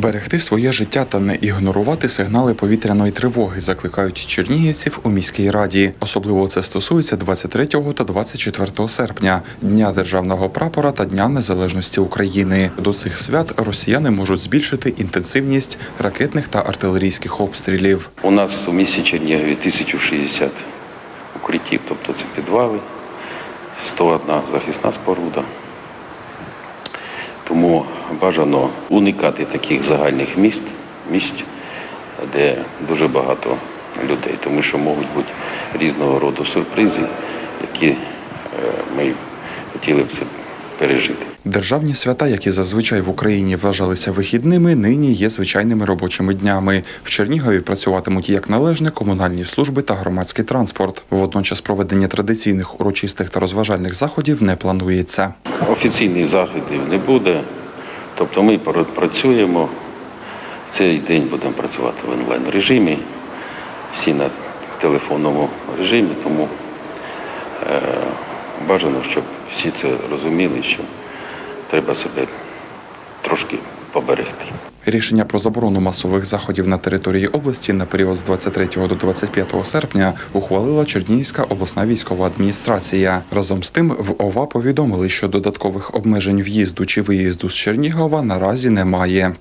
Берегти своє життя та не ігнорувати сигнали повітряної тривоги закликають чернігівців у міській раді. Особливо це стосується 23 та 24 серпня, Дня державного прапора та Дня Незалежності України. До цих свят росіяни можуть збільшити інтенсивність ракетних та артилерійських обстрілів. У нас у місті Чернігові 1060 укриттів, тобто це підвали, 101 захисна споруда. Тому бажано уникати таких загальних міст, місць, де дуже багато людей, тому що можуть бути різного роду сюрпризи, які е, ми хотіли б це пережити. Державні свята, які зазвичай в Україні вважалися вихідними, нині є звичайними робочими днями. В Чернігові працюватимуть як належне комунальні служби та громадський транспорт. Водночас проведення традиційних урочистих та розважальних заходів не планується. Офіційних заходів не буде. Тобто ми працюємо. Цей день будемо працювати в онлайн режимі, всі на телефонному режимі, тому е, бажано, щоб всі це розуміли, що треба себе трошки поберегти. Рішення про заборону масових заходів на території області на період з 23 до 25 серпня ухвалила Чернігівська обласна військова адміністрація. Разом з тим в ОВА повідомили, що додаткових обмежень в'їзду чи виїзду з Чернігова наразі немає.